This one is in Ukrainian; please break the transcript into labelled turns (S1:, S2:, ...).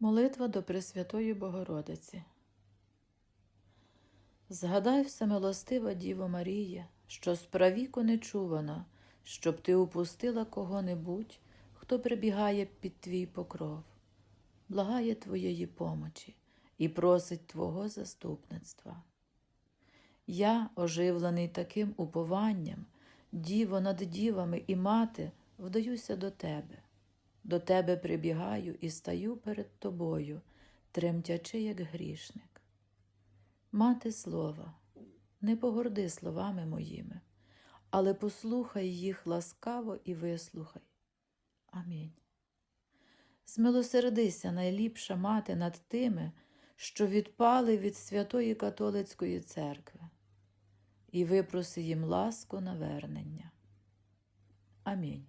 S1: Молитва до Пресвятої Богородиці. Згадай, всемилостива Діво Марія, що справіку не чувано, щоб ти упустила кого-небудь, хто прибігає під твій покров, благає твоєї помочі і просить Твого заступництва. Я, оживлений таким упованням, діво над дівами і мати, вдаюся до тебе. До тебе прибігаю і стаю перед тобою, тремтячи, як грішник. Мати слова, не погорди словами моїми, але послухай їх ласкаво і вислухай. Амінь. Змилосердися, найліпша мати, над тими, що відпали від Святої Католицької церкви, і випроси їм ласку навернення. Амінь.